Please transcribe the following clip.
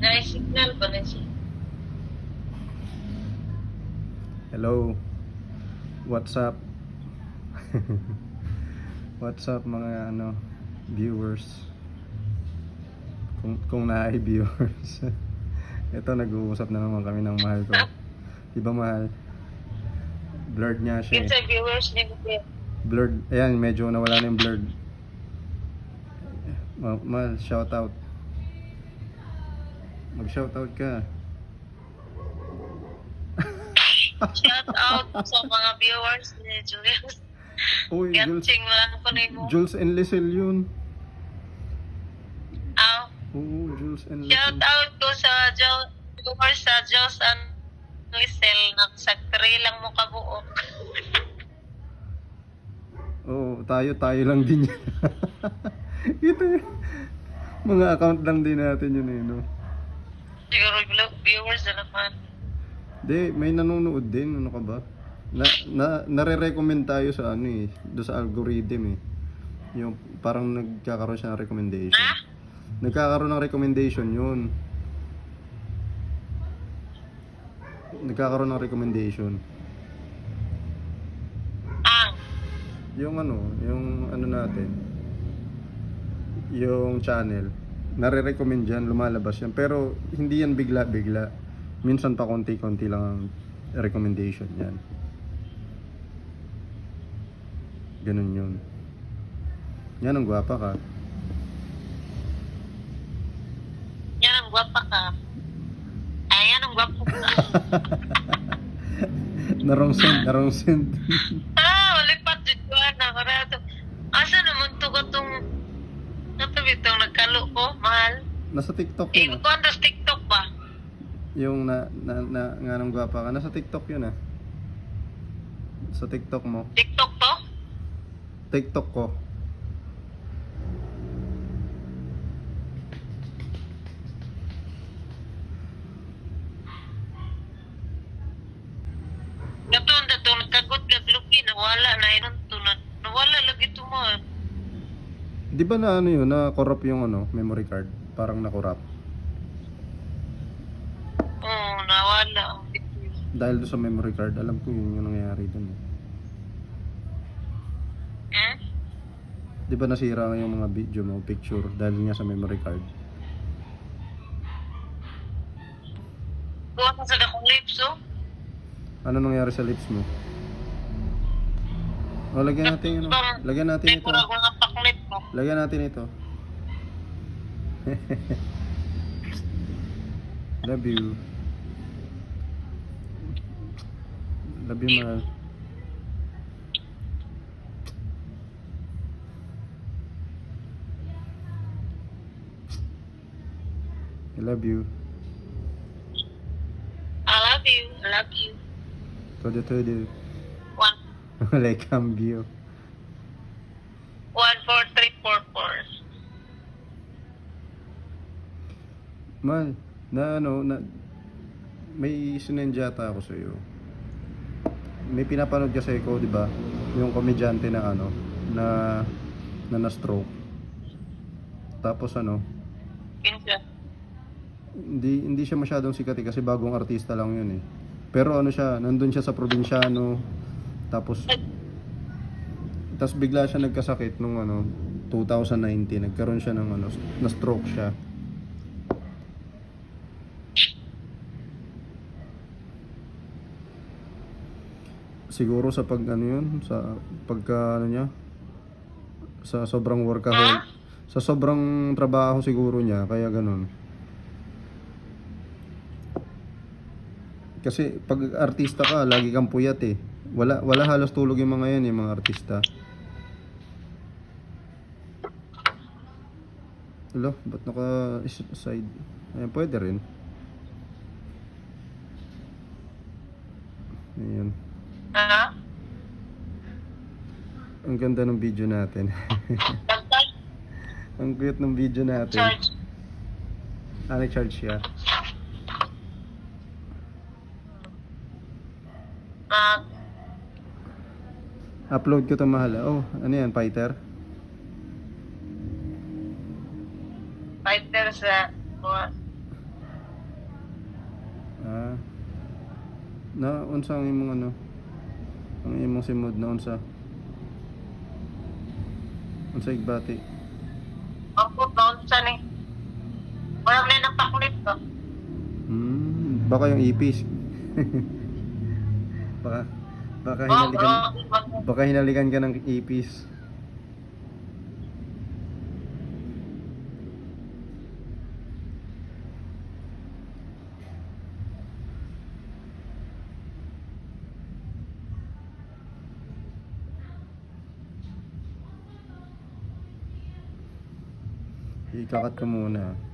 Na-signal ba na siya? Hello. What's up? What's up mga ano viewers? Kung kung na viewers. Ito nag-uusap na naman kami ng mahal ko. Di ba mahal? Blurred niya siya. Yung eh. sa viewers Kuya. Blurred. Ayan, medyo nawala na yung blurred. Ma mahal, shout out. Mag-shout out ka. Shout out sa mga viewers ni Julius. Uy, Jules, Gatsing lang ko na mo. Jules and Lisel yun. Aw. Oo, Jules and Shout Lisel. out ko sa Jo viewers sa Jos and Lisel. Nagsagtri lang mo kabuok. Oo, tayo, tayo lang din yan. Ito yun. Mga account lang din natin yun eh, no? Siguro viewers na naman. Hindi, may nanonood din, ano ka ba? Na, na, nare-recommend tayo sa ano eh, do sa algorithm eh. Yung parang nagkakaroon siya ng recommendation. Ha? Nagkakaroon ng recommendation yun. Nagkakaroon ng recommendation. Ang. Yung ano, yung ano natin, yung channel, nare-recommend yan, lumalabas yan. Pero hindi yan bigla-bigla. Minsan pa konti-konti lang ang recommendation yan. Ganun yun. Yan ang gwapa ka. Yan ang gwapa ka. Ay, yan ang gwapo ka. narong send, narong send. Ko, mahal. Nasa TikTok yun ah. kung sa TikTok ba? Yung na, na, na, nga ng gwapa ka. Nasa TikTok yun ah. Sa TikTok mo. TikTok to? TikTok ko. Di ba na ano yun, na corrupt yung ano, memory card? Parang na corrupt. Oo, nawala. Dahil doon sa memory card, alam ko yun yung nangyayari doon. Hmm? Di ba nasira yung mga video mo, picture, dahil nga sa memory card? Buwan sa dakong lips, oh. Ano nangyari sa lips mo? O, lagyan natin yun. oh. Lagyan natin ito. Paklit mo. Lagyan natin ito. Love you. Love you, mahal. I love you. I love you. I love you. Todo todo. One, like cambio. One, four, three, four, four. Mal, na ano, na, may sinendyata ako sa iyo. May pinapanood kasi ko, di ba? Yung komedyante na ano, na na na-stroke. Tapos ano, Kinsa. hindi hindi siya masyadong sikat eh, kasi bagong artista lang yun eh. Pero ano siya, nandun siya sa probinsyano. Tapos tapos bigla siya nagkasakit nung ano 2019, nagkaroon siya ng ano, na-stroke siya. Siguro sa pag ano yun, sa pagka ano niya, sa sobrang workaholic, sa sobrang trabaho siguro niya, kaya ganun. Kasi pag artista ka, lagi kang puyat eh. Wala wala halos tulog yung mga yan, yung mga artista. Hello, ba't naka is- side? Ayan, pwede rin. Ayan. Ha? Ang ganda ng video natin. Ang cute ng video natin. Charge. Ah, nag-charge siya. Ah, Upload ko to mahal. Oh, ano yan, fighter? sa mga Ah. Na unsa ang imong ano? Ang imong simod na unsa? Unsa igbati? Ako doon sa ni. Wala na napakulit ko. Hmm, baka yung ipis. baka baka hinalikan baka hinalikan ka ng ipis. Ikakat ko muna.